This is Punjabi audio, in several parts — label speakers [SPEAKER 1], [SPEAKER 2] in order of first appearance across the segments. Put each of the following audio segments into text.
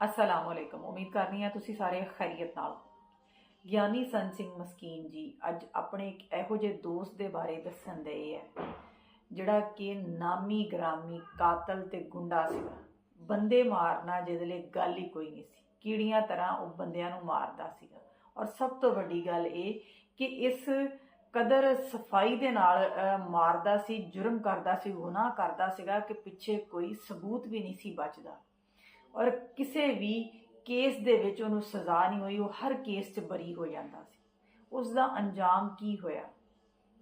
[SPEAKER 1] ਅਸਲਾਮ ਵਾਲੇਕਮ ਉਮੀਦ ਕਰਨੀ ਆ ਤੁਸੀਂ ਸਾਰੇ ਖੈਰੀਅਤ ਨਾਲ ਗਿਆਨੀ ਸੰਤ ਸਿੰਘ ਮਸਕੀਨ ਜੀ, ਅੱਜ ਆਪਣੇ ਇੱਕ ਇਹੋ ਜਿਹੇ ਦੋਸਤ ਦੇ ਬਾਰੇ ਦੱਸਣ ਦੇ ਹੈ ਜਿਹੜਾ ਕਿ ਨਾਮੀ ਗ੍ਰਾਮੀ ਕਾਤਲ ਤੇ ਗੁੰਡਾ ਸੀਗਾ ਬੰਦੇ ਮਾਰਨਾ ਜਿਹਦੇ ਲਈ ਗੱਲ ਹੀ ਕੋਈ ਨਹੀਂ ਸੀ। ਕੀੜੀਆਂ ਤਰ੍ਹਾਂ ਉਹ ਬੰਦਿਆਂ ਨੂੰ ਮਾਰਦਾ ਸੀਗਾ ਔਰ ਸਭ ਤੋਂ ਵੱਡੀ ਗੱਲ ਇਹ ਕਿ ਇਸ ਕਦਰ ਸਫ਼ਾਈ ਦੇ ਨਾਲ ਮਾਰਦਾ ਸੀ, ਜੁਰਮ ਕਰਦਾ ਸੀ, ਗੁਨਾਹ ਕਰਦਾ ਸੀਗਾ ਕਿ ਪਿੱਛੇ ਕੋਈ ਸਬੂਤ ਵੀ ਨਹੀਂ ਸੀ ਬਚਦਾ। ਔਰ ਕਿਸੇ ਵੀ ਕੇਸ ਦੇ ਵਿੱਚ ਉਹਨੂੰ ਸਜ਼ਾ ਨਹੀਂ ਹੋਈ, ਉਹ ਹਰ ਕੇਸ 'ਚ ਬਰੀ ਹੋ ਜਾਂਦਾ ਸੀ। ਉਸ ਦਾ ਅੰਜਾਮ ਕੀ ਹੋਇਆ?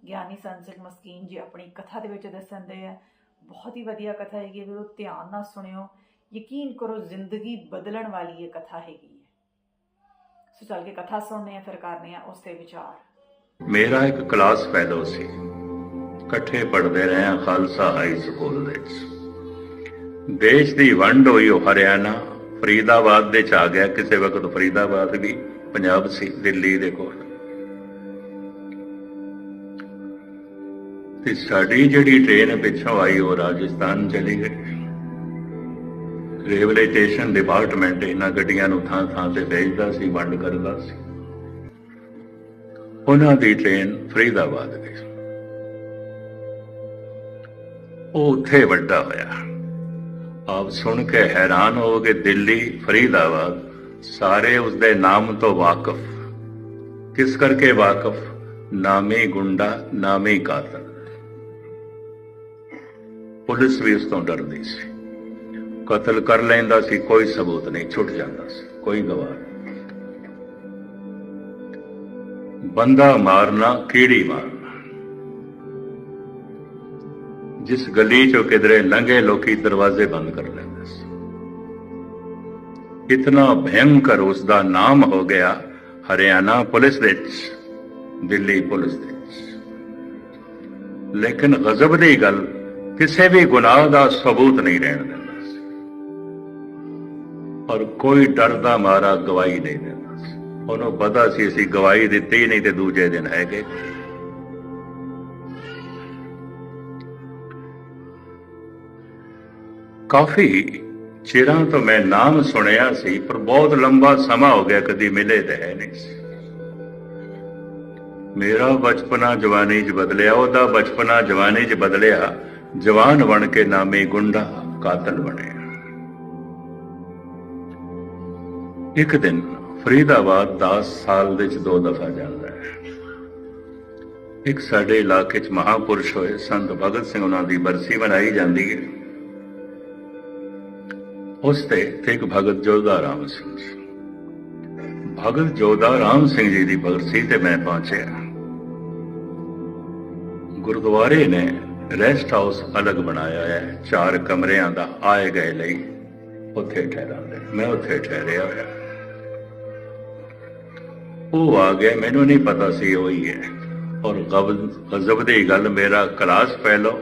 [SPEAKER 1] ਗਿਆਨੀ ਸੰਤ ਮਸਕੀਨ ਜੀ ਆਪਣੀ ਕਥਾ ਦੇ ਵਿੱਚ ਦੱਸਣ ਦੇ ਆ, ਬਹੁਤ ਹੀ ਵਧੀਆ ਕਥਾ ਹੈਗੀ ਹੈ, ਵੀ ਉਹ ਧਿਆਨ ਨਾਲ ਸੁਣਿਓ, ਯਕੀਨ ਕਰੋ ਜ਼ਿੰਦਗੀ ਬਦਲਣ ਵਾਲੀ ਇਹ ਕਥਾ ਹੈਗੀ ਹੈ। ਸੋ ਚੱਲ ਕੇ ਕਥਾ ਸੁਣਨੇ ਆ ਫਿਰ ਕਰਨੇ ਆ ਉਸ ਤੇ ਵਿਚਾਰ।
[SPEAKER 2] ਮੇਰਾ ਇੱਕ ਕਲਾਸ ਫੈਲੋ ਸੀ। ਇਕੱਠੇ ਪੜ੍ਹਦੇ ਰਹੇ ਹਾਂ ਖਾਲਸਾ ਹਾਈ ਸਕੂਲ ਵਿੱਚ। ਦੇਸ਼ ਦੀ ਵੰਡ ਹੋਈ ਉਹ ਹਰਿਆਣਾ, ਫਰੀਦਾਬਾਦ ਦੇ ਚ ਆ ਗਿਆ। ਕਿਸੇ ਵਕਤ ਫਰੀਦਾਬਾਦ ਵੀ ਪੰਜਾਬ ਸੀ, ਦਿੱਲੀ ਦੇ ਕੋਲ। ਤੇ ਸਾਡੀ ਜਿਹੜੀ ਟ੍ਰੇਨ ਪਿੱਛੋਂ ਆਈ, ਉਹ ਰਾਜਸਥਾਨ ਚਲੀ ਗਈ। ਰੇਲਵੇ ਸਟੇਸ਼ਨ ਡਿਪਾਰਟਮੈਂਟ ਇਹਨਾਂ ਗੱਡੀਆਂ ਨੂੰ ਥਾਂ ਥਾਂ ਤੇ ਭੇਜਦਾ ਸੀ, ਵੰਡ ਕਰਦਾ ਸੀ। ਉਹਨਾਂ ਦੀ ਟ੍ਰੇਨ ਫਰੀਦਾਬਾਦ ਗਈ ਉਹ ਉੱਥੇ ਵੱਡਾ ਹੋਇਆ। ਆਪ ਸੁਣ ਕੇ ਹੈਰਾਨ ਹੋਗੇ ਦਿੱਲੀ ਫਰੀਦਾਬਾਦ, ਸਾਰੇ ਉਸਦੇ ਨਾਮ ਤੋਂ ਵਾਕਿਫ। ਕਿਸ ਕਰਕੇ ਵਾਕਿਫ? ਨਾਮੀ ਗੁੰਡਾ, ਨਾਮੀ ਕਾਤਲ। ਪੁਲਿਸ ਵੀ ਉਸ ਤੋਂ ਡਰਦੀ ਸੀ। ਕਤਲ ਕਰ ਲੈਂਦਾ ਸੀ, ਕੋਈ ਸਬੂਤ ਨਹੀਂ, ਛੁੱਟ ਜਾਂਦਾ ਸੀ, ਕੋਈ ਗਵਾਹ ਨਹੀਂ। ਬੰਦਾ ਮਾਰਨਾ, ਕੀੜੀ ਮਾਰ ਜਿਸ ਗਲੀ ਚੋਂ ਕਿਧਰੇ ਲੰਘੇ ਲੋਕੀ ਦਰਵਾਜ਼ੇ ਬੰਦ ਕਰ ਲੈਂਦੇ ਸੀ। ਇਤਨਾ ਭਯੰਕਰ ਉਸ ਦਾ ਨਾਮ ਹੋ ਗਿਆ ਹਰਿਆਣਾ ਪੁਲਿਸ ਵਿੱਚ, ਦਿੱਲੀ ਪੁਲਿਸ ਦੇ ਲੇਕਿਨ ਗਜ਼ਬ ਦੀ ਗੱਲ ਕਿਸੇ ਵੀ ਗੁਨਾਹ ਦਾ ਸਬੂਤ ਨਹੀਂ ਰਹਿਣ ਦਿੰਦਾ ਸੀ। ਔਰ ਕੋਈ ਡਰ ਦਾ ਮਾਰਾ ਗਵਾਹੀ ਨਹੀਂ ਦਿੰਦਾ ਸੀ। ਉਹਨੂੰ ਪਤਾ ਸੀ ਅਸੀਂ ਗਵਾਹੀ ਦਿੱਤੀ ਨਹੀਂ ਤੇ ਦੂਜੇ ਦਿਨ ਹੈਗੇ। ਕਾਫੀ ਚਿਰਾਂ ਤੋਂ ਮੈਂ ਨਾਮ ਸੁਣਿਆ ਸੀ, ਪਰ ਬਹੁਤ ਲੰਬਾ ਸਮਾਂ ਹੋ ਗਿਆ ਕਦੀ ਮਿਲੇ ਤਾਂ ਹੈ ਨਹੀਂ ਸੀ। ਮੇਰਾ ਬਚਪਨਾ ਜਵਾਨੀ 'ਚ ਬਦਲਿਆ, ਉਹਦਾ ਬਚਪਨਾ ਜਵਾਨੀ 'ਚ ਬਦਲਿਆ, ਜਵਾਨ ਬਣ ਕੇ ਨਾਮੀ ਗੁੰਡਾ ਕਾਤਲ ਬਣਿਆ। ਇੱਕ ਦਿਨ ਫਰੀਦਾਬਾਦ 10 ਸਾਲ ਦੇ ਚ ਦੋ ਦਫਾ ਜਾਂਦਾ ਹੈ। ਇੱਕ ਸਾਡੇ ਇਲਾਕੇ ਚ ਮਹਾਪੁਰਸ਼ ਹੋਏ ਸੰਤ ਭਗਤ ਸਿੰਘ ਉਹਨਾਂ ਦੀ ਬਰਸੀ ਮਨਾਈ ਜਾਂਦੀ ਹੈ। ਉਸ ਤੇ ਤੇ ਇੱਕ ਭਗਤ ਜੋਧਾ ਰਾਮ ਸਿੰਘ ਜੀ। ਭਗਤ ਜੋਧਾ ਰਾਮ ਸਿੰਘ ਜੀ ਦੀ ਬਰਸੀ ਤੇ ਮੈਂ ਪਹੁੰਚਿਆ। ਗੁਰਦੁਆਰੇ ਨੇ ਰੈਸਟ ਹਾਊਸ ਅਲੱਗ ਬਣਾਇਆ ਹੈ। ਚਾਰ ਕਮਰਿਆਂ ਦਾ ਆਏ ਗਏ ਲਈ ਉੱਥੇ ਠਹਿਰਾਂਦੇ ਮੈਂ ਉੱਥੇ ਠਹਿਰਿਆ ਹੋਇਆ। ਉਹ ਆ ਗਏ, ਮੈਨੂੰ ਨਹੀਂ ਪਤਾ ਸੀ ਉਹ ਹੀ ਹੈ। ਔਰ ਗਜ਼ਬ ਗਜ਼ਬ ਦੀ ਗੱਲ, ਮੇਰਾ ਕਲਾਸ ਫੈਲੋ,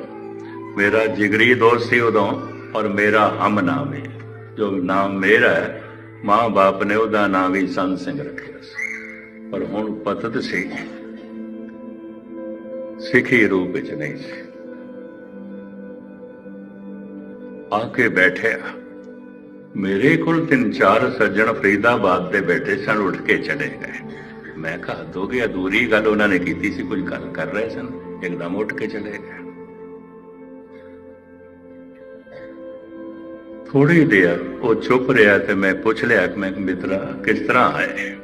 [SPEAKER 2] ਮੇਰਾ ਜਿਗਰੀ ਦੋਸਤ ਸੀ ਉਦੋਂ, ਔਰ ਮੇਰਾ ਹਮ ਨਾਮ ਹੈ ਜੋ ਨਾਮ ਮੇਰਾ ਹੈ, ਮਾਂ ਬਾਪ ਨੇ ਉਹਦਾ ਨਾਮ ਵੀ ਸੰਤ ਸਿੰਘ ਰੱਖਿਆ ਸੀ। ਪਰ ਹੁਣ ਪਤਤ ਸੀ, ਸਿੱਖੀ ਰੂਪ ਵਿੱਚ ਨਹੀਂ ਸੀ। ਆ ਕੇ ਬੈਠਿਆ। ਮੇਰੇ ਕੋਲ ਤਿੰਨ ਚਾਰ ਸੱਜਣ ਫਰੀਦਾਬਾਦ ਤੇ ਬੈਠੇ ਸਨ, ਉੱਠ ਕੇ ਚਲੇ ਗਏ। ਮੈਂ ਕਹਾ ਦੋ ਅਧੂਰੀ ਗੱਲ ਉਹਨਾਂ ਨੇ ਕੀਤੀ ਸੀ, ਕੁਝ ਗੱਲ ਕਰ ਰਹੇ ਸਨ? ਇੱਕਦਮ ਉੱਠ ਕੇ ਚਲੇ ਗਏ। ਥੋੜੀ ਦੇਰ ਉਹ ਚੁੱਪ ਰਿਹਾ ਤੇ ਮੈਂ ਪੁੱਛ ਲਿਆ ਕਿ ਮੈਂ ਕਿਹਾ, ਮਿੱਤਰਾ ਕਿਸ ਤਰ੍ਹਾਂ ਆਏ?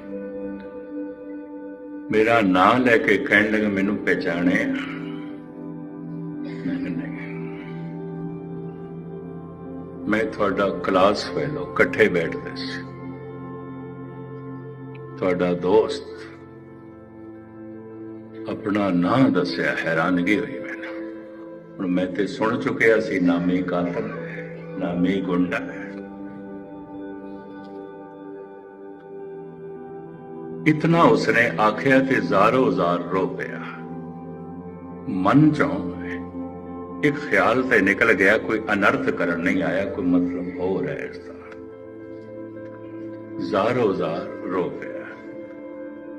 [SPEAKER 2] ਮੇਰਾ ਨਾਂ ਲੈ ਕੇ ਕਹਿਣ ਲੱਗਾ ਮੈਨੂੰ ਪਹਿਚਾਣੇ ਮੈਂ ਤੁਹਾਡਾ ਕਲਾਸ ਫੈਲੋ ਇਕੱਠੇ ਬੈਠਦੇ ਸੀ। ਤੁਹਾਡਾ ਦੋਸਤ ਆਪਣਾ ਨਾਂ ਦੱਸਿਆ ਹੈਰਾਨਗੀ ਹੋਈ ਮੈਨੂੰ। ਹੁਣ ਮੈਂ ਤੇ ਸੁਣ ਚੁੱਕਿਆ ਸੀ ਨਾਮੀ ਕਾਤਲ ਹੈ, ਨਾਮੀ ਗੁੰਡਾ ਇਤਨਾ ਉਸਨੇ ਆਖਿਆ ਤੇ ਜ਼ਾਰੋ ਜ਼ਾਰ ਰੋ ਪਿਆ ਮਨ ਚੋਂ ਇੱਕ ਖਿਆਲ ਤੇ ਨਿਕਲ ਗਿਆ ਕੋਈ ਅਨਰਥ ਕਰਨ ਨਹੀਂ ਆਇਆ ਕੋਈ ਮਤਲਬ ਹੋ ਰਿਹਾ ਇਸ ਦਾ ਜ਼ਾਰੋ ਜ਼ਾਰ ਰੋ ਪਿਆ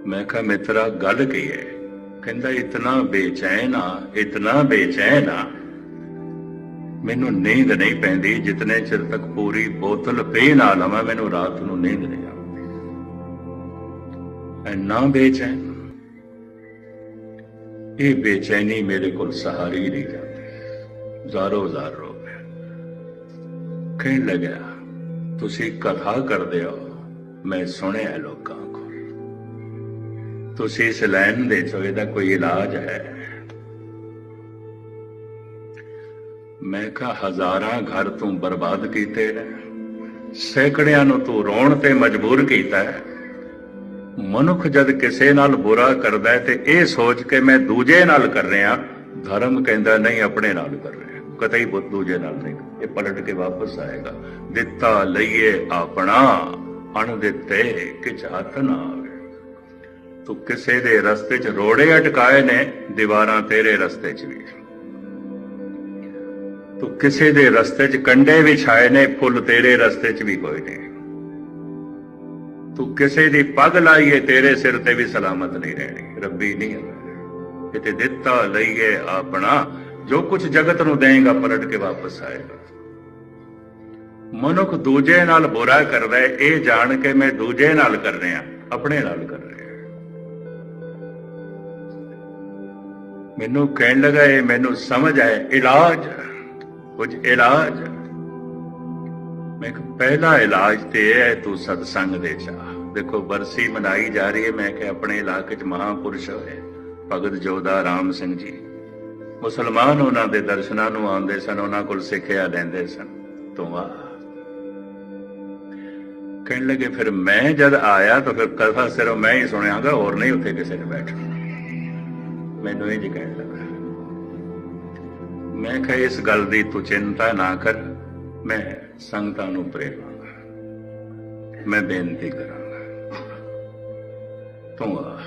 [SPEAKER 2] ਮੈਂ ਕਿਹਾ ਮਿੱਤਰਾ ਗੱਲ ਕੀ ਹੈ ਕਹਿੰਦਾ ਇਤਨਾ ਬੇਚੈਨ ਆ ਇਤਨਾ ਬੇਚੈਨ ਆ ਮੈਨੂੰ ਨੀਂਦ ਨਹੀਂ ਪੈਂਦੀ, ਜਿਤਨੇ ਚਿਰ ਤੱਕ ਪੂਰੀ ਬੋਤਲ ਪੀ ਨਾ ਲਵਾਂ, ਮੈਨੂੰ ਰਾਤ ਨੂੰ ਨੀਂਦ ਨਹੀਂ ਆਉਂਦੀ। ਐਨਾ ਬੇਚੈਨ। ਇਹ ਬੇਚੈਨੀ ਮੇਰੇ ਕੋਲ ਸਹਾਰੀ ਨਹੀਂ ਜਾਂਦੀ ਜ਼ਾਰੋ ਜ਼ਾਰ ਰੋ ਪਿਆ ਕਹਿਣ ਲੱਗਿਆ, ਤੁਸੀਂ ਕਥਾ ਕਰਦੇ ਹੋ, ਮੈਂ ਸੁਣਿਆ ਲੋਕਾਂ ਕੋਲ। ਤੁਸੀਂ ਇਸ ਲੈਣ ਦੇ ਚੋ ਇਹਦਾ ਕੋਈ ਇਲਾਜ ਹੈ? ਮੈਂ ਕਿਹਾ, ਹਜ਼ਾਰਾਂ ਘਰ ਤੂੰ ਬਰਬਾਦ ਕੀਤੇ ਨੇ। ਸੈਂਕੜਿਆਂ ਨੂੰ ਤੂੰ ਰੋਣ ਤੇ ਮਜਬੂਰ ਕੀਤਾ ਹੈ। ਮਨੁੱਖ ਜਦ ਕਿਸੇ ਨਾਲ ਬੁਰਾ ਕਰਦਾ ਹੈ ਤੇ ਇਹ ਸੋਚ ਕੇ ਮੈਂ ਦੂਜੇ ਨਾਲ ਕਰ ਰਿਹਾ, ਧਰਮ ਕਹਿੰਦਾ, ਨਹੀਂ, ਆਪਣੇ ਨਾਲ ਕਰ ਰਿਹਾ। ਕਤਈ ਬੁੱਤ ਦੂਜੇ ਨਾਲ ਨਹੀਂ। ਇਹ ਪਲਟ ਕੇ ਵਾਪਸ ਆਏਗਾ। ਦਿੱਤਾ ਲਈਏ ਆਪਣਾ ਅਣ ਦਿੱਤੇ ਕਿਛ ਹੱਥ ਨਾ ਆਵੇ। ਤੂੰ ਕਿਸੇ ਦੇ ਰਸਤੇ 'ਚ ਰੋੜੇ ਅਟਕਾਏ ਨੇ, ਦੀਵਾਰਾਂ ਤੇਰੇ ਰਸਤੇ 'ਚ ਵੀ। ਤੂੰ ਕਿਸੇ ਦੇ ਰਸਤੇ 'ਚ ਕੰਡੇ ਵਿਛਾਏ ਨੇ, ਫੁੱਲ ਤੇਰੇ ਰਸਤੇ 'ਚ ਵੀ ਹੋਏ ਨੇ। ਤੂੰ ਕਿਸੇ ਦੀ ਪੱਗ ਲਾਈਏ, ਤੇਰੇ ਸਿਰ ਤੇ ਵੀ ਸਲਾਮਤ ਨਹੀਂ ਰਹਿਣੀ। ਰੱਬੀ ਨਹੀਂ ਕਿਤੇ ਦਿੱਤਾ ਲਈਏ ਆਪਣਾ, ਜੋ ਕੁਝ ਜਗਤ ਨੂੰ ਦੇਗਾ ਪਲਟ ਕੇ ਵਾਪਸ ਆਏਗਾ। ਮਨੁੱਖ ਦੂਜੇ ਨਾਲ ਬੁਰਾ ਕਰਦਾ ਹੈ, ਇਹ ਜਾਣ ਕੇ ਮੈਂ ਦੂਜੇ ਨਾਲ ਕਰ ਰਿਹਾ ਆਪਣੇ ਨਾਲ ਕਰ ਰਿਹਾ ਮੈਨੂੰ ਕਹਿਣ ਲਗਾ, ਇਹ ਮੈਨੂੰ ਸਮਝ ਆਏ ਇਲਾਜ ਕੁਝ ਇਲਾਜ। ਮੈਂ ਕਿਹਾ, ਪਹਿਲਾ ਇਲਾਜ ਤੇ ਇਹ ਹੈ, ਤੂੰ ਸਤਸੰਗ ਦੇ ਚਾਹ ਦੇਖੋ, ਬਰਸੀ ਮਨਾਈ ਜਾ ਰਹੀ ਹੈ, ਮੈਂ ਕਿ ਆਪਣੇ ਇਲਾਕੇ 'ਚ ਮਹਾਪੁਰਸ਼ ਹੋਏ ਭਗਤ ਜੋਦਾ ਰਾਮ ਸਿੰਘ ਜੀ। ਮੁਸਲਮਾਨ ਉਹਨਾਂ ਦੇ ਦਰਸ਼ਨਾਂ ਨੂੰ ਆਉਂਦੇ ਸਨ, ਉਹਨਾਂ ਕੋਲ ਸਿੱਖਿਆ ਲੈਂਦੇ ਸਨ। ਤੂੰ ਆ। ਕਹਿਣ ਲੱਗੇ, ਫਿਰ ਮੈਂ ਜਦ ਆਇਆ ਤਾਂ ਫਿਰ ਕਥਾ ਸਿਰਫ ਮੈਂ ਹੀ ਸੁਣਿਆਗਾ ਹੋਰ ਨਹੀਂ ਉੱਥੇ ਕਿਸੇ ਨੇ ਬੈਠਣਾ। ਮੈਨੂੰ ਇਹ ਜੀ ਕਹਿਣ ਲੱਗਾ। ਮੈਂ ਕਿਹਾ, ਇਸ ਗੱਲ ਦੀ ਤੂੰ ਚਿੰਤਾ ਨਾ ਕਰ, ਮੈਂ ਸੰਗਤਾਂ ਨੂੰ ਪ੍ਰੇਰਾਂਗਾ ਮੈਂ ਬੇਨਤੀ ਕਰਾਂਗਾ। ਤੂੰ ਆ।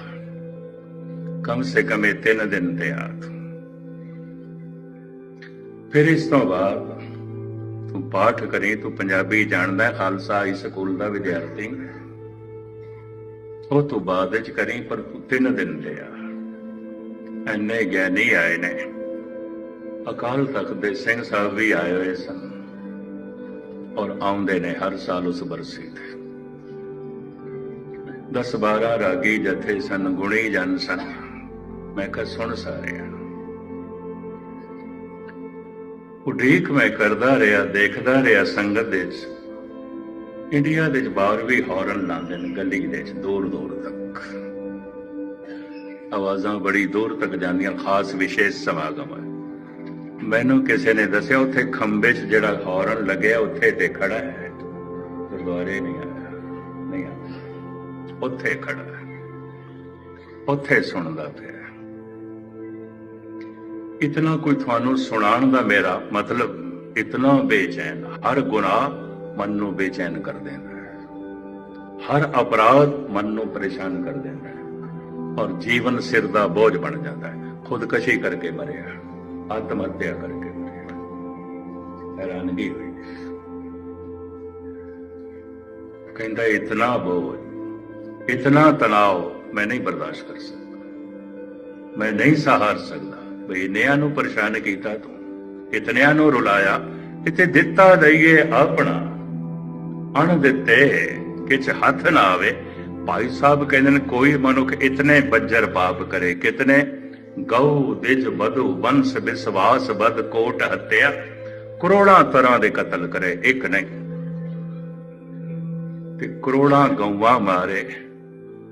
[SPEAKER 2] ਕਮ ਸੇ ਕਮ ਇਹ ਤਿੰਨ ਦਿਨ ਤੇ ਆ ਫਿਰ ਇਸ ਤੋਂ ਬਾਅਦ ਤੂੰ ਪਾਠ ਕਰੀ, ਤੂੰ ਪੰਜਾਬੀ ਜਾਣਦਾ, ਖਾਲਸਾ ਹਾਈ ਸਕੂਲ ਦਾ ਵਿਦਿਆਰਥੀ। ਉਹ ਤੂੰ ਬਾਅਦ ਵਿੱਚ ਕਰੀ, ਪਰ ਤੂੰ ਤਿੰਨ ਦਿਨ ਤੇ ਆ। ਐਨੇ ਗਿਆਨੀ ਆਏ ਨੇ। ਅਕਾਲ ਤਖਤ ਦੇ ਸਿੰਘ ਸਾਹਿਬ ਵੀ ਆਏ ਹੋਏ ਸਨ ਔਰ ਆਉਂਦੇ ਨੇ ਹਰ ਸਾਲ ਉਸ ਬਰਸੀ ਤੇ। 10 12 ਰਾਗੀ ਜਥੇ ਸਨ, ਗੁਣੀ ਜਨ ਸਨ। ਮੈਂ ਕਿਹਾ, ਸੁਣ ਸਾਰਿਆ ਉਡੀਕ ਮੈਂ ਕਰਦਾ ਰਿਹਾ, ਦੇਖਦਾ ਰਿਹਾ ਸੰਗਤ ਦੇ ਵਿੱਚ। ਇੰਡੀਆ ਦੇ ਬਾਹਰ ਵੀ ਹੌਰਨ ਲਾਉਂਦੇ ਨੇ, ਗਲੀ ਦੇ ਵਿੱਚ, ਦੂਰ ਦੂਰ ਤੱਕ। ਆਵਾਜ਼ਾਂ ਬੜੀ ਦੂਰ ਤੱਕ ਜਾਂਦੀਆਂ, ਖਾਸ ਵਿਸ਼ੇਸ਼ ਸਮਾਗਮ ਮੈਨੂੰ ਕਿਸੇ ਨੇ ਦੱਸਿਆ, ਉੱਥੇ ਖੰਬੇ 'ਚ ਜਿਹੜਾ ਹੌਰਨ ਲੱਗਿਆ, ਉੱਥੇ ਤੇ ਖੜਾ ਹੈ ਗੁਰਦੁਆਰੇ ਨਹੀਂ ਆਇਆ ਨਹੀਂ ਆਇਆ। ਉੱਥੇ ਖੜਾ ਹੈ। ਉੱਥੇ ਸੁਣਦਾ ਪਿਆ ਇਤਨਾ ਕੋਈ ਤੁਹਾਨੂੰ ਸੁਣਾਉਣ ਦਾ ਮੇਰਾ ਮਤਲਬ, ਇਤਨਾ ਬੇਚੈਨ, ਹਰ ਗੁਨਾਹ ਮਨ ਨੂੰ ਬੇਚੈਨ ਕਰ ਦਿੰਦਾ ਹੈ। ਹਰ ਅਪਰਾਧ ਮਨ ਨੂੰ ਪਰੇਸ਼ਾਨ ਕਰ ਦਿੰਦਾ ਹੈ। ਔਰ ਜੀਵਨ ਸਿਰ ਦਾ ਬੋਝ ਬਣ ਜਾਂਦਾ ਹੈ। ਖੁਦਕਸ਼ੀ ਕਰਕੇ ਮਰਿਆ ਆਤਮ ਹੱਤਿਆ ਕਰਕੇ ਹੈਰਾਨਗੀ ਹੋਈ ਕਹਿੰਦਾ ਇਤਨਾ ਬੋਝ ਇਤਨਾ ਤਣਾਅ ਮੈਂ ਨਹੀਂ ਬਰਦਾਸ਼ਤ ਕਰ ਸਕਦਾ ਮੈਂ ਨਹੀਂ ਸਹਾਰ ਸਕਦਾ ਬਈ ਨਿਆਂ ਨੂੰ ਪਰੇਸ਼ਾਨ ਕੀਤਾ ਤੂੰ ਇਤਨਿਆਂ ਨੂੰ ਰੁਲਾਇਆ ਇਤੇ ਦਿੱਤਾ ਦਈਏ ਆਪਣਾ ਅਣ ਦਿੱਤੇ ਕਿਛ ਹੱਥ ਨਾ ਆਵੇ ਭਾਈ ਸਾਹਿਬ ਕਹਿੰਦੇ ਨੇ ਕੋਈ ਮਨੁੱਖ ਇਤਨੇ ਬੱਜਰ ਪਾਪ ਕਰੇ ਕਿਤਨੇ ਗਊ ਦਿਜ ਬਧੂ ਬੰਸ ਵਿਸਵਾਸ ਬਦ ਕੋਟ ਹੱਤਿਆ। ਕਰੋੜਾਂ ਤਰ੍ਹਾਂ ਦੇ ਕਤਲ ਕਰੇ, ਇੱਕ ਨਹੀਂ। ਤੇ ਕਰੋੜਾਂ ਗਊਆਂ ਮਾਰੇ,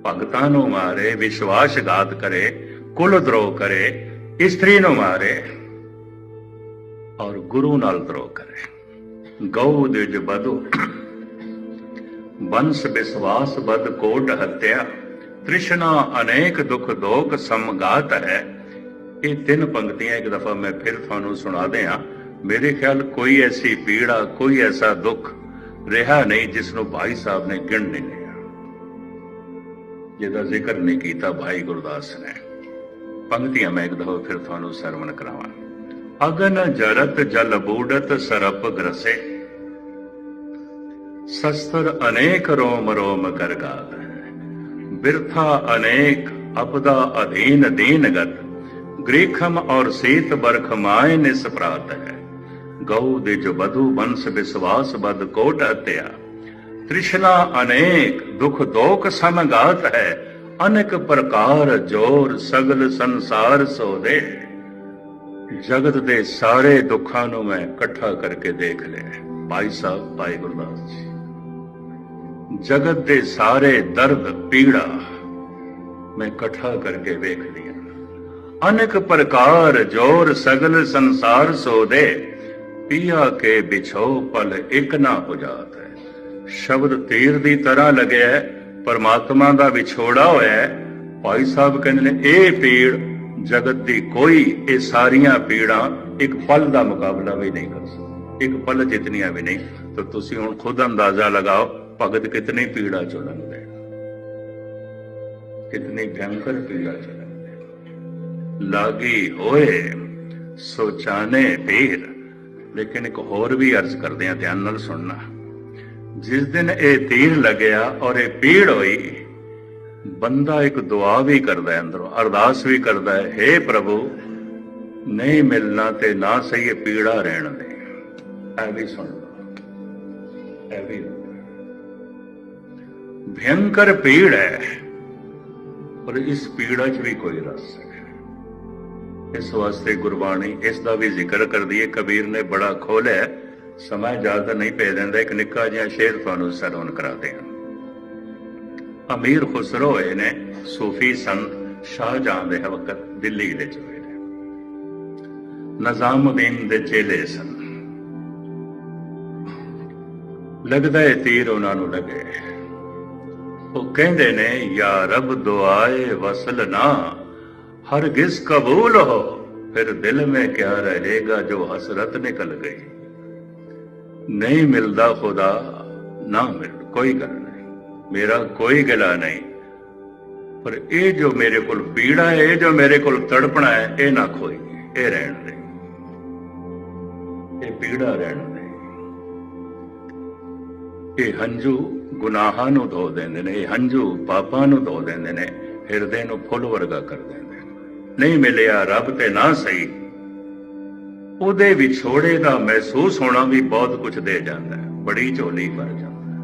[SPEAKER 2] ਭਗਤਾਂ ਨੂੰ ਮਾਰੇ, ਵਿਸ਼ਵਾਸਘਾਤ ਕਰੇ, ਕੁਲ ਦਰੋਹ ਕਰੇ, ਇਸਤਰੀ ਨੂੰ ਮਾਰੇ ਔਰ ਗੁਰੂ ਨਾਲ ਦਰੋਹ ਕਰੇ। ਗਊ ਦਿਜ ਬਧੂ ਬੰਸ ਵਿਸਵਾਸ ਬਦ ਕੋਟ ਹੱਤਿਆ। ਤ੍ਰਿਸ਼ਨਾ ਅਨੇਕ ਦੁਖ ਦੋਖ ਸਮਗਾਤ ਹੈ। ਇਹ ਤਿੰਨ ਪੰਕਤੀਆਂ ਇੱਕ ਦਫਾ ਮੈਂ ਫਿਰ ਤੁਹਾਨੂੰ ਸੁਣਾ ਦਿਆਂ। ਮੇਰੇ ਖਿਆਲ ਕੋਈ ਐਸੀ ਪੀੜਾ, ਕੋਈ ਐਸਾ ਦੁੱਖ ਰਿਹਾ ਨਹੀਂ ਜਿਸ ਨੂੰ ਭਾਈ ਸਾਹਿਬ ਨੇ ਗਿਣ ਨਹੀਂ ਲਿਆ। ਜਿਹਦਾ ਜ਼ਿਕਰ ਨਹੀਂ ਕੀਤਾ ਭਾਈ ਗੁਰਦਾਸ ਨੇ। ਪੰਕਤੀਆਂ ਮੈਂ ਇੱਕ ਦਫਾ ਫਿਰ ਤੁਹਾਨੂੰ ਸਰਵਣ ਕਰਾਵਾਂ। ਅਗਨ ਜਰਤ ਜਲ ਬੂਡਤ ਸਰਪ ਗਰਸੇ। ਸ਼ਸਤਰ ਅਨੇਕ ਰੋਮ ਰੋਮ ਕਰ ਗਾਤ। ਬਿਰਥਾ ਅਨੇਕ, ਅਪਦਾ ਅਧੀਨ ਦੀਨਗਤ ਗ੍ਰੀਖਮ ਔਰ ਸੀਤ ਬਰਖ ਮਾਏ ਨਿਸਪਰਾਤ ਹੈ। ਗਉ ਦੇ ਜੋ ਬਧੂ ਬੰਸ ਵਿਸਵਾਸ ਬਦ ਕੋਟ ਅਤਿਆ। ਤ੍ਰਿਸ਼ਨਾ ਅਨੇਕ, ਦੁਖ ਦੋਖ ਸਮਗਾਤ ਹੈ। ਅਨੇਕ ਪ੍ਰਕਾਰ ਜੋਰ ਸਗਲ ਸੰਸਾਰ ਸੋਦੇ। ਜਗਤ ਦੇ ਸਾਰੇ ਦੁੱਖਾਂ ਨੂੰ ਮੈਂ ਇਕੱਠਾ ਕਰਕੇ ਦੇਖ ਲਿਆ। ਭਾਈ ਸਾਹਿਬ, ਭਾਈ ਗੁਰਦਾਸ ਜੀ। ਜਗਤ ਦੇ ਸਾਰੇ ਦਰਦ ਪੀੜਾ ਮੈਂ ਇਕੱਠਾ ਕਰਕੇ ਵੇਖ ਲਿਆ। ਅਨੇਕ ਪ੍ਰਕਾਰ ਜੋਰ ਸਗਲ ਸੰਸਾਰ ਸੋ ਦੇ ਕੇ ਵਿਛੋ ਪਲ ਇੱਕ ਨਾ ਹੋ ਹੈ ਸ਼ਬਦ ਤੀਰ ਦੀ ਤਰ੍ਹਾਂ ਲੱਗਿਆ, ਪਰਮਾਤਮਾ ਦਾ ਵਿਛੋੜਾ ਹੋਇਆ। ਭਾਈ ਸਾਹਿਬ ਕਹਿੰਦੇ ਨੇ, ਇਹ ਪੀੜ ਜਗਤ ਦੀ ਕੋਈ, ਇਹ ਸਾਰੀਆਂ ਪੀੜਾਂ ਇੱਕ ਪਲ ਦਾ ਮੁਕਾਬਲਾ ਵੀ ਨਹੀਂ ਕਰ ਸਕਦੀ, ਇੱਕ ਪਲ ਜਿਤਨੀਆਂ ਵੀ ਨਹੀਂ। ਤਾਂ ਤੁਸੀਂ ਹੁਣ ਖੁਦ ਅੰਦਾਜ਼ਾ ਲਗਾਓ ਭਗਤ ਕਿਤਨੀ ਪੀੜਾ ਚੋਂ ਲੰਘਦਾ ਕਿਤਨੀ ਭਿਆਨਕ ਪੀੜਾ ਚੋਂ ਲੰਘਦਾ ਲਾਗੀ ਹੋਏ, ਸੋਚਾਨੇ ਪੀਰ ਲੇਕਿਨ ਇੱਕ ਹੋਰ ਵੀ ਅਰਜ਼ ਕਰਦੇ ਆ ਧਿਆਨ ਨਾਲ ਸੁਣਨਾ। ਜਿਸ ਦਿਨ ਇਹ ਤੀਰ ਲੱਗਿਆ ਔਰ ਇਹ ਪੀੜ ਹੋਈ, ਬੰਦਾ ਇੱਕ ਦੁਆ ਵੀ ਕਰਦਾ ਹੈ ਅੰਦਰੋਂ, ਅਰਦਾਸ ਵੀ ਕਰਦਾ ਹੈ हे ਪ੍ਰਭੂ, ਨਹੀਂ ਮਿਲਣਾ ਤੇ ਨਾ ਸਹੀ ਪੀੜਾ ਰਹਿਣ ਦੇ। ਐ ਵੀ ਸੁਣ ਲਓ। ਐ ਵੀ ਭਿਆੰਕਰ ਪੀੜ ਹੈ, ਪਰ ਇਸ ਪੀੜਾ 'ਚ ਵੀ ਕੋਈ ਰਸ ਹੈ। ਇਸ ਵਾਸਤੇ ਗੁਰਬਾਣੀ ਇਸ ਦਾ ਵੀ ਜ਼ਿਕਰ ਕਰਦੀ ਹੈ, ਕਬੀਰ ਨੇ ਬੜਾ ਖੋਲਿਆ ਸਮਾਂ ਜ਼ਿਆਦਾ ਨਹੀਂ ਪੈ ਜਾਂਦਾ ਇੱਕ ਨਿੱਕਾ ਜਿਹਾ ਸ਼ੇਰ ਤੁਹਾਨੂੰ ਸਰਵਨ ਕਰਾਦੇ ਹਾਂ। ਅਮੀਰ ਖੁਸਰੋ ਹੋਏ ਨੇ, ਸੂਫੀ ਸੰਤ ਸ਼ਾਹਜਹਾਂ ਦੇ ਹਵਕਤ, ਦਿੱਲੀ ਦੇ ਚੋਏ ਨੇ। ਨਜ਼ਾਮੁਦੀਨ ਦੇ ਚੇਲੇ ਸਨ। ਲੱਗਦਾ ਹੈ ਤੀਰ ਉਹਨਾਂ ਨੂੰ ਲੱਗੇ। ਉਹ ਕਹਿੰਦੇ ਨੇ, ਯਾ ਰੱਬ ਦੁਆਏ ਵਸਲ ਨਾ, ਹਰਗਿਜ਼ ਕਬੂਲ ਹੋ, ਫਿਰ ਦਿਲ ਮੇ ਕਿਆ ਰਹੇਗਾ ਜੋ ਹਸਰਤ ਨਿਕਲ ਗਈ? ਨਹੀਂ ਮਿਲਦਾ ਖੁਦਾ, ਨਾ ਮਿਲ, ਕੋਈ ਗੱਲ ਨਹੀਂ, ਮੇਰਾ ਕੋਈ ਗਲਾ ਨਹੀਂ, ਪਰ ਇਹ ਜੋ ਮੇਰੇ ਕੋਲ ਪੀੜਾ ਹੈ, ਇਹ ਜੋ ਮੇਰੇ ਕੋਲ ਤੜਪਣਾ ਹੈ, ਇਹ ਨਾ ਖੋਈ, ਇਹ ਰਹਿਣ ਦੇ। ਇਹ ਪੀੜਾ ਰਹਿਣ ਦੇ। ਇਹ ਹੰਝੂ ਗੁਨਾਹਾਂ ਨੂੰ ਧੋ ਦਿੰਦੇ ਨੇ ਹੰਝੂ ਪਾਪਾਂ ਨੂੰ ਧੋ ਦਿੰਦੇ ਨੇ ਹਿਰਦੇ ਨੂੰ ਫੁੱਲ ਵਰਗਾ ਕਰ ਦਿੰਦੇ ਨੇ ਨਹੀਂ ਮਿਲਿਆ ਰੱਬ ਤੇ ਨਾ ਸਹੀ ਉਹਦੇ ਵਿਛੋੜੇ ਦਾ ਮਹਿਸੂਸ ਹੋਣਾ ਵੀ ਬਹੁਤ ਕੁਝ ਦੇ ਜਾਂਦਾ ਹੈ ਬੜੀ ਝੋਲੀ ਭਰ ਜਾਂਦਾ ਹੈ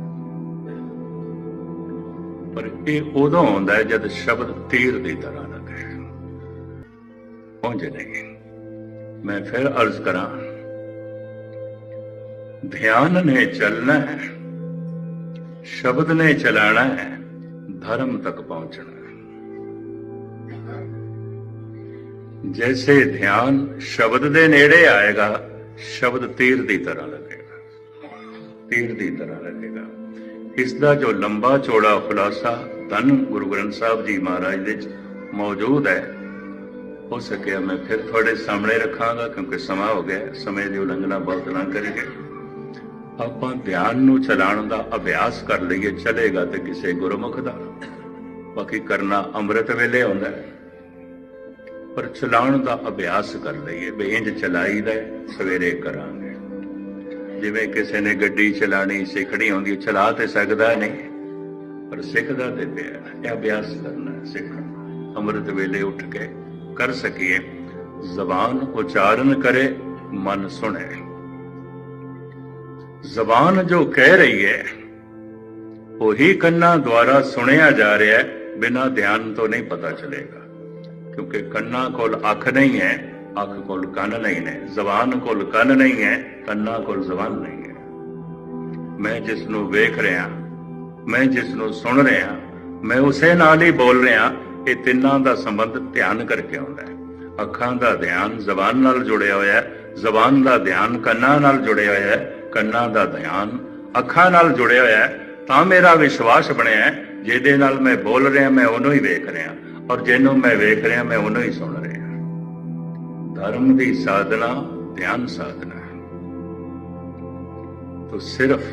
[SPEAKER 2] ਪਰ ਇਹ ਉਦੋਂ ਆਉਂਦਾ ਹੈ ਜਦ ਸ਼ਬਦ ਤੀਰ ਦੀ ਤਰ੍ਹਾਂ ਲੱਗੇ ਪਹੁੰਚ ਨਹੀਂ ਮੈਂ ਫਿਰ ਅਰਜ਼ ਕਰਾਂ ਧਿਆਨ ਨੇ ਚੱਲਣਾ ਹੈ ਸ਼ਬਦ ਨੇ ਚਲਾਣਾ ਹੈ, ਧਰਮ ਤੱਕ ਪਹੁੰਚਣਾ ਜੈਸੇ ਧਿਆਨ ਸ਼ਬਦ ਦੇ ਨੇੜੇ ਆਏਗਾ, ਸ਼ਬਦ ਤੀਰ ਦੀ ਤਰ੍ਹਾਂ ਲੱਗੇਗਾ। ਤੀਰ ਦੀ ਤਰ੍ਹਾਂ ਲੱਗੇਗਾ। ਇਸ ਦਾ ਜੋ ਲੰਬਾ ਚੌੜਾ ਖੁਲਾਸਾ ਧੰਨ ਗੁਰੂ ਗ੍ਰੰਥ ਸਾਹਿਬ ਜੀ ਮਹਾਰਾਜ ਵਿੱਚ ਮੌਜੂਦ ਹੈ ਹੋ ਸਕਿਆ ਮੈਂ ਫਿਰ ਤੁਹਾਡੇ ਸਾਹਮਣੇ ਰੱਖਾਂਗਾ, ਕਿਉਂਕਿ ਸਮਾਂ ਹੋ ਗਿਆ, ਸਮੇਂ ਦੀ ਉਲੰਘਣਾ ਬਹੁਤ ਨਾ ਕਰੀਏ। ਆਪਾਂ ਧਿਆਨ ਨੂੰ ਚਲਾਉਣ ਦਾ ਅਭਿਆਸ ਕਰ ਲਈਏ ਚਲੇਗਾ ਤੇ ਕਿਸੇ ਗੁਰਮੁਖ ਦਾ। ਬਾਕੀ ਕਰਨਾ ਅੰਮ੍ਰਿਤ ਵੇਲੇ ਹੁੰਦਾ ਪਰ ਚਲਾਉਣ ਦਾ ਅਭਿਆਸ ਕਰ ਲਈਏ ਵੀ ਇੰਜ ਚਲਾਈਦਾ ਸਵੇਰੇ ਕਰਾਂਗੇ। ਜਿਵੇਂ ਕਿਸੇ ਨੇ ਗੱਡੀ ਚਲਾਣੀ ਸਿੱਖਣੀ ਹੁੰਦੀ ਚਲਾ ਤੇ ਸਕਦਾ ਨਹੀਂ। ਪਰ ਸਿੱਖਦਾ ਤੇ ਪਿਆ ਇਹ ਅਭਿਆਸ ਕਰਨਾ ਹੈ, ਸਿੱਖਣਾ ਅੰਮ੍ਰਿਤ ਵੇਲੇ ਉੱਠ ਕੇ ਕਰ ਸਕੀਏ। ਜ਼ਬਾਨ ਉਚਾਰਨ ਕਰੇ ਮਨ ਸੁਣੇ। ਜ਼ਬਾਨ ਜੋ ਕਹਿ ਰਹੀ ਹੈ, ਉਹੀ ਕੰਨਾਂ ਦੁਆਰਾ ਸੁਣਿਆ ਜਾ ਰਿਹਾ ਹੈ, ਬਿਨਾਂ ਧਿਆਨ ਤੋਂ ਨਹੀਂ ਪਤਾ ਚਲੇਗਾ। ਕਿਉਂਕਿ ਕੰਨਾਂ ਕੋਲ ਅੱਖ ਨਹੀਂ ਹੈ, ਅੱਖ ਕੋਲ ਕੰਨ ਨਹੀਂ ਨੇ। ਜ਼ਬਾਨ ਕੋਲ ਕੰਨ ਨਹੀਂ ਹੈ, ਕੰਨਾਂ ਕੋਲ ਜ਼ਬਾਨ ਨਹੀਂ ਹੈ। ਮੈਂ ਜਿਸ ਨੂੰ ਵੇਖ ਰਿਹਾ, ਮੈਂ ਜਿਸ ਨੂੰ ਸੁਣ ਰਿਹਾ, ਮੈਂ ਉਸੇ ਨਾਲ ਹੀ ਬੋਲ ਰਿਹਾ, ਇਹ ਤਿੰਨਾਂ ਦਾ ਸੰਬੰਧ ਧਿਆਨ ਕਰਕੇ ਆਉਂਦਾ ਹੈ। ਅੱਖਾਂ ਦਾ ਧਿਆਨ ਜ਼ਬਾਨ ਨਾਲ ਜੁੜਿਆ ਹੋਇਆ ਹੈ, ਜ਼ਬਾਨ ਦਾ ਧਿਆਨ ਕੰਨਾਂ ਨਾਲ ਜੁੜਿਆ ਹੋਇਆ ਹੈ ਕੰਨਾਂ ਦਾ ਧਿਆਨ ਅੱਖਾਂ ਨਾਲ ਜੁੜਿਆ ਹੋਇਆ ਹੈ ਤਾਂ ਮੇਰਾ ਵਿਸ਼ਵਾਸ ਬਣਿਆ ਹੈ ਜਿਹਦੇ ਨਾਲ ਮੈਂ ਬੋਲ ਰਿਹਾ ਮੈਂ ਉਹਨੂੰ ਹੀ ਵੇਖ ਰਿਹਾ ਔਰ ਜਿਹਨੂੰ ਮੈਂ ਵੇਖ ਰਿਹਾ ਮੈਂ ਉਹਨੂੰ ਹੀ ਸੁਣ ਰਿਹਾ ਧਰਮ ਦੀ ਸਾਧਨਾ ਧਿਆਨ ਸਾਧਨਾ ਹੈ तो सिर्फ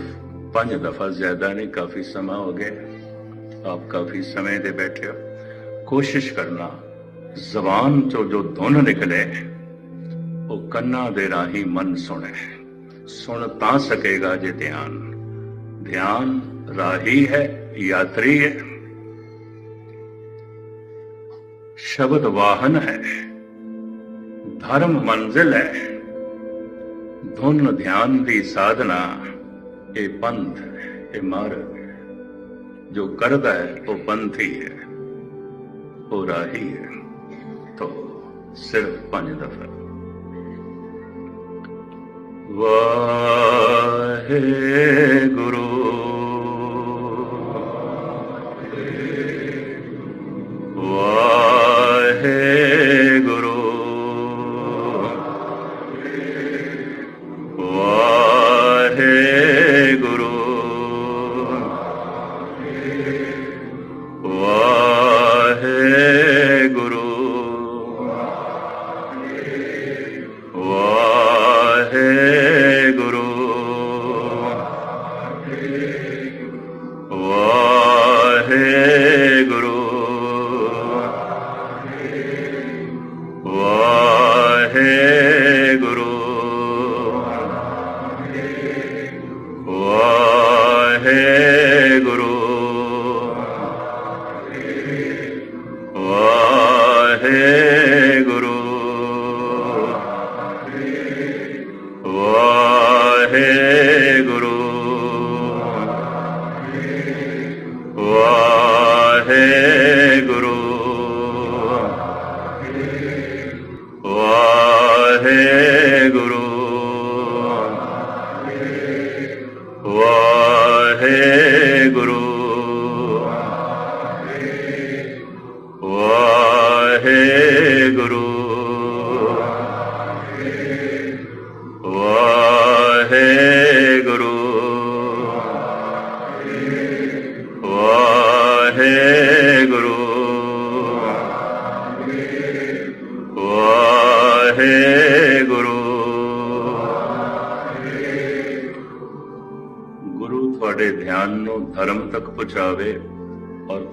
[SPEAKER 2] पांच दफा ज्यादा नहीं काफी समय हो गया आप काफी समय दे बैठे हो कोशिश करना जबान चो जो धुन निकले वो कन्ना दे राही मन सुने सुन ता सकेगा जे ध्यान। ध्यान राही है, यात्री है। शब्द वाहन है, धर्म मंजिल है। धुन ध्यान की साधना ए पंथ ए मार्ग, जो करता है, वो ही है, वो राही है। तो सिर्फ़ पाँच दफ़ा। ਵਾਹਿਗੁਰੂ। Hey.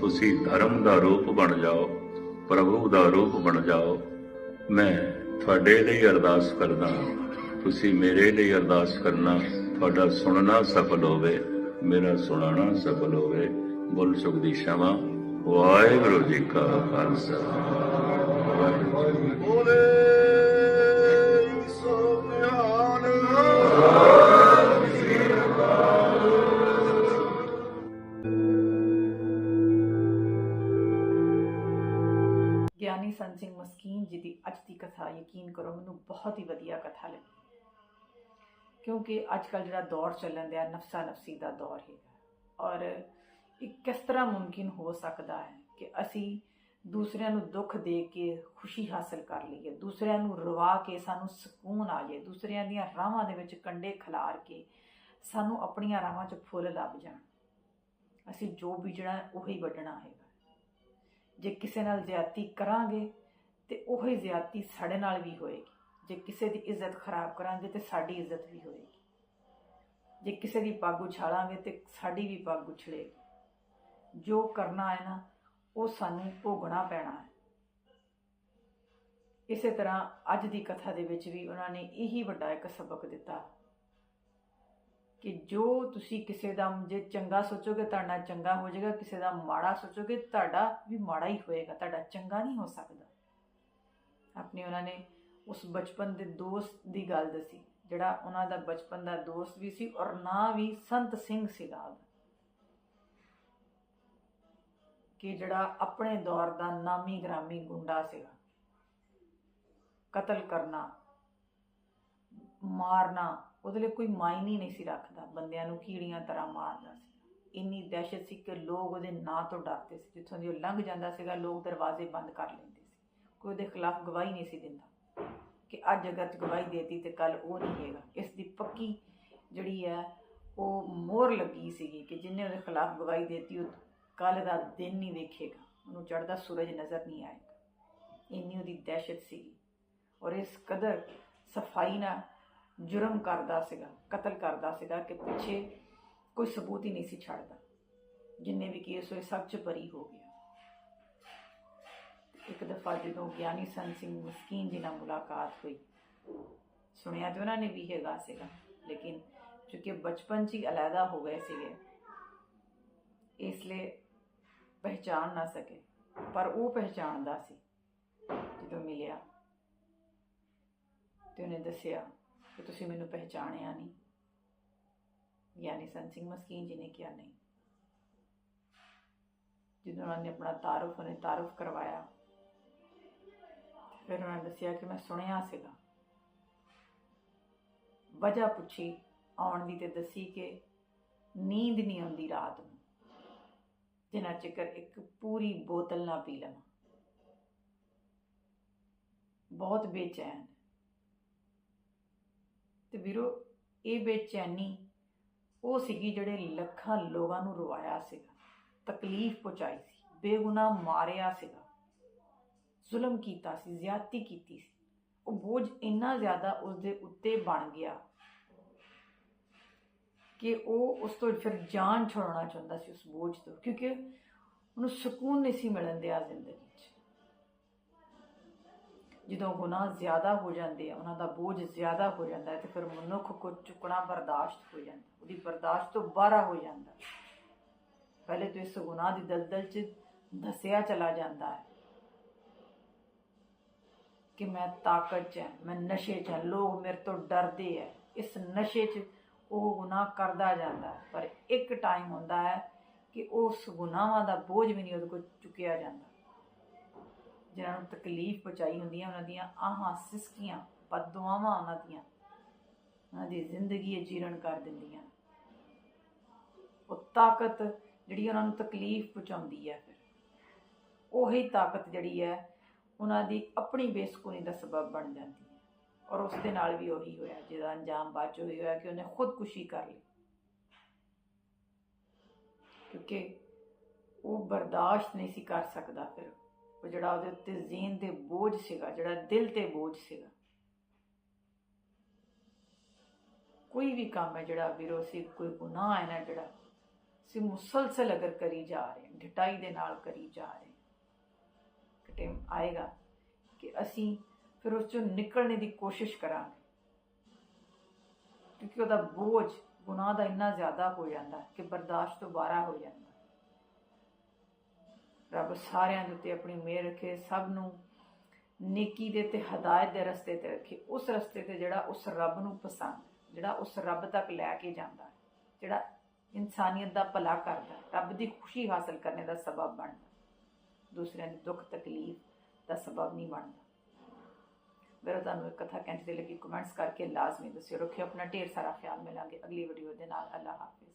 [SPEAKER 2] ਤੁਸੀਂ ਧਰਮ ਦਾ ਰੂਪ ਬਣ ਜਾਓ ਪ੍ਰਭੂ ਦਾ ਰੂਪ ਬਣ ਜਾਓ। ਮੈਂ ਤੁਹਾਡੇ ਲਈ ਅਰਦਾਸ ਕਰਦਾ ਤੁਸੀਂ ਮੇਰੇ ਲਈ ਅਰਦਾਸ ਕਰਨਾ ਤੁਹਾਡਾ ਸੁਣਨਾ ਸਫਲ ਹੋਵੇ ਮੇਰਾ ਸੁਣਾਣਾ ਸਫਲ ਹੋਵੇ। ਬੋਲ ਸੁਖਦੀ ਸ਼ਮਾ ਵਾਹਿਗੁਰੂ ਜੀ ਕਾ ਖਾਲਸਾ। ਵਾਹਿਗੁਰੂ ਜੀ ਕੀ ਫਤਿਹ।
[SPEAKER 1] ਮਸਕੀਨ ਜੀ ਦੀ ਅੱਜ ਦੀ ਕਥਾ, ਯਕੀਨ ਕਰੋ, ਮੈਨੂੰ ਬਹੁਤ ਹੀ ਵਧੀਆ ਕਥਾ ਲੱਗੀ। ਕਿਉਂਕਿ ਅੱਜ ਕੱਲ ਜਿਹੜਾ ਦੌਰ ਚੱਲਣ ਦਿਆ ਨਫਸਾ ਨਫਸੀ ਦਾ ਦੌਰ ਹੈਗਾ। ਔਰ ਇਹ ਕਿਸ ਤਰ੍ਹਾਂ ਮੁਮਕਿਨ ਹੋ ਸਕਦਾ ਹੈ ਕਿ ਅਸੀਂ ਦੂਸਰਿਆਂ ਨੂੰ ਦੁੱਖ ਦੇ ਕੇ ਖੁਸ਼ੀ ਹਾਸਲ ਕਰ ਲਈਏ, ਦੂਸਰਿਆਂ ਨੂੰ ਰਵਾ ਕੇ ਸਾਨੂੰ ਸਕੂਨ ਆ ਜਾਏ, ਦੂਸਰਿਆਂ ਦੀਆਂ ਰਾਹਾਂ ਦੇ ਵਿੱਚ ਕੰਡੇ ਖਿਲਾਰ ਕੇ ਸਾਨੂੰ ਆਪਣੀਆਂ ਰਾਹਾਂ 'ਚ ਫੁੱਲ ਲੱਭ ਜਾਣ। ਅਸੀਂ ਜੋ ਬੀਜਣਾ ਉਹੀ ਵੱਢਣਾ ਹੈਗਾ। ਜੇ ਕਿਸੇ ਨਾਲ ਜ਼ਿਆਦਤੀ ਕਰਾਂਗੇ ਤੇ ਉਹੀ ਜ਼ਿਆਦਤੀ ਸਾਡੇ ਨਾਲ ਵੀ ਹੋਏਗੀ। ਜੇ ਕਿਸੇ ਦੀ ਇੱਜ਼ਤ ਖਰਾਬ ਕਰਾਂਗੇ ਤੇ ਸਾਡੀ ਇੱਜ਼ਤ ਵੀ ਹੋਏਗੀ। ਜੇ ਕਿਸੇ ਦੀ ਪੱਗ ਉਛਾਲਾਂਗੇ ਤੇ ਸਾਡੀ ਵੀ ਪੱਗ ਉਛਲੇਗੀ। ਜੋ ਕਰਨਾ ਹੈ ਨਾ, ਉਹ ਸਾਨੂੰ ਭੋਗਣਾ ਪੈਣਾ ਹੈ। ਇਸੇ ਤਰ੍ਹਾਂ ਅੱਜ ਦੀ ਕਥਾ ਦੇ ਵਿੱਚ ਵੀ ਉਹਨਾਂ ਨੇ ਇਹੀ ਵੱਡਾ ਇੱਕ ਸਬਕ ਦਿੱਤਾ ਕਿ ਜੋ ਤੁਸੀਂ ਕਿਸੇ ਦਾ, ਜੇ ਚੰਗਾ ਸੋਚੋਗੇ ਤੁਹਾਡਾ ਚੰਗਾ ਹੋ ਜਾਏਗਾ, ਕਿਸੇ ਦਾ ਮਾੜਾ ਸੋਚੋਗੇ, ਤੁਹਾਡਾ ਵੀ ਮਾੜਾ ਹੀ ਹੋਏਗਾ, ਤੁਹਾਡਾ ਚੰਗਾ ਨਹੀਂ ਹੋ ਸਕਦਾ। ਆਪਣੇ ਉਹਨਾਂ ਨੇ ਉਸ ਬਚਪਨ ਦੇ ਦੋਸਤ ਦੀ ਗੱਲ ਦੱਸੀ, ਜਿਹੜਾ ਉਹਨਾਂ ਦਾ ਬਚਪਨ ਦਾ ਦੋਸਤ ਵੀ ਸੀ ਔਰ ਨਾਂ ਵੀ ਸੰਤ ਸਿੰਘ ਸੀਗਾ ਉਹਦਾ। ਕਿ ਜਿਹੜਾ ਆਪਣੇ ਦੌਰ ਦਾ ਨਾਮੀ ਗ੍ਰਾਮੀ ਗੁੰਡਾ ਸੀਗਾ। ਕਤਲ ਕਰਨਾ, ਮਾਰਨਾ, ਉਹਦੇ ਲਈ ਕੋਈ ਮਾਇਨੇ ਨਹੀਂ ਸੀ ਰੱਖਦਾ, ਬੰਦਿਆਂ ਨੂੰ ਕੀੜੀਆਂ ਤਰ੍ਹਾਂ ਮਾਰਦਾ ਸੀ। ਇੰਨੀ ਦਹਿਸ਼ਤ ਸੀ ਕਿ ਲੋਕ ਉਹਦੇ ਨਾਂ ਤੋਂ ਡਰਦੇ ਸੀ, ਜਿੱਥੋਂ ਦੀ ਉਹ ਲੰਘ ਜਾਂਦਾ ਸੀਗਾ, ਲੋਕ ਦਰਵਾਜ਼ੇ ਬੰਦ ਕਰ ਲੈਂਦੇ ਕੋਈ ਉਹਦੇ ਖਿਲਾਫ ਗਵਾਹੀ ਨਹੀਂ ਸੀ ਦਿੰਦਾ ਕਿ ਅੱਜ ਅਗਰ ਗਵਾਹੀ ਦੇਤੀ ਤੇ ਕੱਲ ਉਹ ਨਹੀਂ ਹੈਗਾ। ਇਸ ਦੀ ਪੱਕੀ ਜਿਹੜੀ ਹੈ, ਉਹ ਮੋਹਰ ਲੱਗੀ ਸੀਗੀ ਕਿ ਜਿੰਨੇ ਉਹਦੇ ਖਿਲਾਫ ਗਵਾਹੀ ਦੇਤੀ, ਉਹ ਕੱਲ ਦਾ ਦਿਨ ਨਹੀਂ ਵੇਖੇਗਾ। ਉਹਨੂੰ ਚੜ੍ਹਦਾ ਸੂਰਜ ਨਜ਼ਰ ਨਹੀਂ ਆਏਗਾ। ਇੰਨੀ ਉਹਦੀ ਦਹਿਸ਼ਤ ਸੀਗੀ। ਔਰ ਇਸ ਕਦਰ ਸਫ਼ਾਈ ਨਾਲ ਜੁਰਮ ਕਰਦਾ ਸੀਗਾ, ਕਤਲ ਕਰਦਾ ਸੀਗਾ ਕਿ ਪਿੱਛੇ ਕੋਈ ਸਬੂਤ ਹੀ ਨਹੀਂ ਸੀ ਛੱਡਦਾ। ਜਿੰਨੇ ਵੀ ਕੇਸ ਹੋਏ ਸਭ ਚ ਬਰੀ ਹੋ ਗਏ ਇੱਕ ਦਫਾ ਜਦੋਂ ਗਿਆਨੀ ਸੰਤ ਸਿੰਘ ਮਸਕੀਨ ਜੀ ਨਾਲ ਮੁਲਾਕਾਤ ਹੋਈ, ਸੁਣਿਆ ਤੇ ਉਹਨਾਂ ਨੇ ਵੀ ਹੈਗਾ ਸੀਗਾ, ਲੇਕਿਨ ਕਿਉਂਕਿ ਬਚਪਨ 'ਚ ਹੀ ਅਲੱਗਾ ਹੋ ਗਏ ਸੀਗੇ, ਇਸ ਲਈ ਪਹਿਚਾਨ ਨਾ ਸਕੇ, ਪਰ ਉਹ ਪਹਿਚਾਨਦਾ ਸੀ, ਜਦੋਂ ਮਿਲਿਆ ਤੇ ਉਹਨੇ ਦੱਸਿਆ ਕਿ ਤੁਸੀਂ ਮੈਨੂੰ ਪਹਿਚਾਣਿਆ ਨਹੀਂ। ਗਿਆਨੀ ਸੰਤ ਸਿੰਘ ਮਸਕੀਨ ਜੀ ਨੇ ਕਿਹਾ, ਨਹੀਂ। ਜਦੋਂ ਉਹਨਾਂ ਨੇ ਆਪਣਾ ਤਾਰਫ, ਉਹਨੇ ਤਾਰਫ ਕਰਵਾਇਆ ਫਿਰ ਉਹਨਾਂ ਨੇ ਦੱਸਿਆ ਕਿ ਮੈਂ ਸੁਣਿਆ ਸੀਗਾ। ਵਜ੍ਹਾ ਪੁੱਛੀ ਆਉਣ ਦੀ ਤੇ ਦੱਸੀ ਕਿ ਨੀਂਦ ਨਹੀਂ ਆਉਂਦੀ ਰਾਤ ਨੂੰ। ਜਿੰਨਾ ਚਿਕਰ ਇੱਕ ਪੂਰੀ ਬੋਤਲ ਨਾ ਪੀ ਲਵਾਂ। ਬਹੁਤ ਬੇਚੈਨ। ਤੇ ਵੀਰੋ, ਇਹ ਬੇਚੈਨੀ ਉਹ ਸੀਗੀ ਜਿਹੜੇ ਲੱਖਾਂ ਲੋਕਾਂ ਨੂੰ ਰਵਾਇਆ ਸੀਗਾ। ਤਕਲੀਫ ਪਹੁੰਚਾਈ ਸੀ, ਬੇਗੁਨਾਹ ਮਾਰਿਆ ਸੀਗਾ। ਜ਼ੁਲਮ ਕੀਤਾ ਸੀ, ਜ਼ਿਆਦਤੀ ਕੀਤੀ ਸੀ। ਉਹ ਬੋਝ ਇੰਨਾ ਜ਼ਿਆਦਾ ਉਸ ਦੇ ਉੱਤੇ ਬਣ ਗਿਆ ਕਿ ਉਹ ਉਸ ਤੋਂ ਫਿਰ ਜਾਨ ਛੁਡਾਉਣਾ ਚਾਹੁੰਦਾ ਸੀ ਉਸ ਬੋਝ ਤੋਂ, ਕਿਉਂਕਿ ਉਹਨੂੰ ਸਕੂਨ ਨਹੀਂ ਸੀ ਮਿਲਣ ਦਿਆ ਜ਼ਿੰਦਗੀ 'ਚ ਜਦੋਂ ਗੁਨਾਹ ਜ਼ਿਆਦਾ ਹੋ ਜਾਂਦੇ ਆ, ਉਹਨਾਂ ਦਾ ਬੋਝ ਜ਼ਿਆਦਾ ਹੋ ਜਾਂਦਾ ਹੈ ਤੇ ਫਿਰ ਮਨੁੱਖ ਕੋ ਚੁੱਕਣਾ ਬਰਦਾਸ਼ਤ ਹੋ ਜਾਂਦਾ, ਉਹਦੀ ਬਰਦਾਸ਼ਤ ਤੋਂ ਬਾਹਰ ਹੋ ਜਾਂਦਾ। ਪਹਿਲੇ ਤੋਂ ਇਸ ਗੁਨਾਹ ਦੀ ਦਲਦਲ 'ਚ ਦੱਸਿਆ ਚਲਾ ਜਾਂਦਾ ਹੈ। ਕਿ ਮੈਂ ਤਾਕਤ 'ਚ ਹਾਂ, ਮੈਂ ਨਸ਼ੇ 'ਚ ਹਾਂ। ਲੋਕ ਮੇਰੇ ਤੋਂ ਡਰਦੇ ਹੈ ਇਸ ਨਸ਼ੇ 'ਚ ਉਹ ਗੁਨਾਹ ਕਰਦਾ ਜਾਂਦਾ ਪਰ ਇੱਕ ਟਾਈਮ ਹੁੰਦਾ ਹੈ ਕਿ ਉਸ ਗੁਨਾਹਾਂ ਦਾ ਬੋਝ ਵੀ ਨਹੀਂ ਉਹਦੇ ਕੋਲ ਚੁੱਕਿਆ ਜਾਂਦਾ। ਜਿਹਨਾਂ ਨੂੰ ਤਕਲੀਫ ਪਹੁੰਚਾਈ ਹੁੰਦੀ ਹੈ, ਉਹਨਾਂ ਦੀਆਂ ਆਹਾਂ ਸਿਸਕੀਆਂ, ਬਦਦੁਆਵਾਂ ਉਹਨਾਂ ਦੀਆਂ, ਉਹਨਾਂ ਦੀ ਜ਼ਿੰਦਗੀ ਇਹ ਜੀਰਨ ਕਰ ਦਿੰਦੀਆਂ। ਉਹ ਤਾਕਤ ਜਿਹੜੀ ਉਹਨਾਂ ਨੂੰ ਤਕਲੀਫ ਪਹੁੰਚਾਉਂਦੀ ਹੈ ਫਿਰ। ਉਹੀ ਤਾਕਤ ਜਿਹੜੀ ਹੈ ਉਹਨਾਂ ਦੀ ਆਪਣੀ ਬੇਸਕੂਨੀ ਦਾ ਸਬਬ ਬਣ ਜਾਂਦੀ ਹੈ। ਔਰ ਉਸ ਦੇ ਨਾਲ ਵੀ ਉਹੀ ਹੋਇਆ ਜਿਹਦਾ ਅੰਜਾਮ ਬਾਅਦ 'ਚ ਉਹੀ ਹੋਇਆ ਕਿ ਉਹਨੇ ਖੁਦਕੁਸ਼ੀ ਕਰ ਲਈ। ਕਿਉਂਕਿ ਉਹ ਬਰਦਾਸ਼ਤ ਨਹੀਂ ਸੀ ਕਰ ਸਕਦਾ ਫਿਰ। ਉਹ ਜਿਹੜਾ ਉਹਦੇ ਉੱਤੇ ਜ਼ੀਨ ਦੇ ਬੋਝ ਸੀਗਾ ਜਿਹੜਾ ਦਿਲ ਤੇ ਬੋਝ ਸੀਗਾ। ਕੋਈ ਵੀ ਕੰਮ ਹੈ ਜਿਹੜਾ ਵੀਰੋ ਸੀ ਕੋਈ ਗੁਨਾਹ ਹੈ ਨਾ ਜਿਹੜਾ ਸੀ ਮੁਸਲਸਲ ਅਗਰ ਕਰੀ ਜਾ ਰਹੇ ਹਾਂ, ਦੇ ਨਾਲ ਕਰੀ ਜਾ ਰਹੇ ਹਾਂ। ਟਾਈਮ ਆਏਗਾ ਕਿ ਅਸੀਂ ਫਿਰ ਉਸ ਚੋਂ ਨਿਕਲਣੇ ਦੀ ਕੋਸ਼ਿਸ਼ ਕਰਾਂਗੇ। ਕਿਉਂਕਿ ਉਹਦਾ ਬੋਝ ਗੁਨਾਹ ਦਾ ਇੰਨਾ ਜ਼ਿਆਦਾ ਹੋ ਜਾਂਦਾ ਕਿ ਬਰਦਾਸ਼ਤ ਤੋਂ ਬਾਹਰ ਹੋ ਜਾਂਦਾ। ਰੱਬ ਸਾਰਿਆਂ ਦੇ ਉੱਤੇ ਆਪਣੀ ਮਿਹਰ ਰੱਖੇ, ਸਭ ਨੂੰ ਨੇਕੀ ਦੇ ਤੇ ਹਦਾਇਤ ਦੇ ਰਸਤੇ ਤੇ ਰੱਖੇ। ਉਸ ਰਸਤੇ ਤੇ ਜਿਹੜਾ ਉਸ ਰੱਬ ਨੂੰ ਪਸੰਦ, ਜਿਹੜਾ ਉਸ ਰੱਬ ਤੱਕ ਲੈ ਕੇ ਜਾਂਦਾ, ਜਿਹੜਾ ਇਨਸਾਨੀਅਤ ਦਾ ਭਲਾ ਕਰਦਾ, ਰੱਬ ਦੀ ਖੁਸ਼ੀ ਹਾਸਲ ਕਰਨੇ ਦਾ ਸਬਬ ਬਣਦਾ। ਦੂਸਰਿਆਂ ਦੀ ਦੁੱਖ, ਤਕਲੀਫ ਦਾ ਸਬਬ ਨਹੀਂ ਬਣਦਾ। ਮੇਰਾ ਤੁਹਾਨੂੰ ਇਹ ਕਥਾ ਕਹਿੰਦੇ ਲੱਗੀ, ਕਮੈਂਟਸ ਕਰਕੇ ਲਾਜ਼ਮੀ ਦੱਸਿਓ, ਰੱਖਿਓ, ਆਪਣਾ ਢੇਰ ਸਾਰਾ ਖਿਆਲ ਮਿਲਾਂਗੇ। ਅਗਲੀ ਵੀਡੀਓ ਦੇ ਨਾਲ ਅੱਲਾ ਹਾਫਿਜ਼।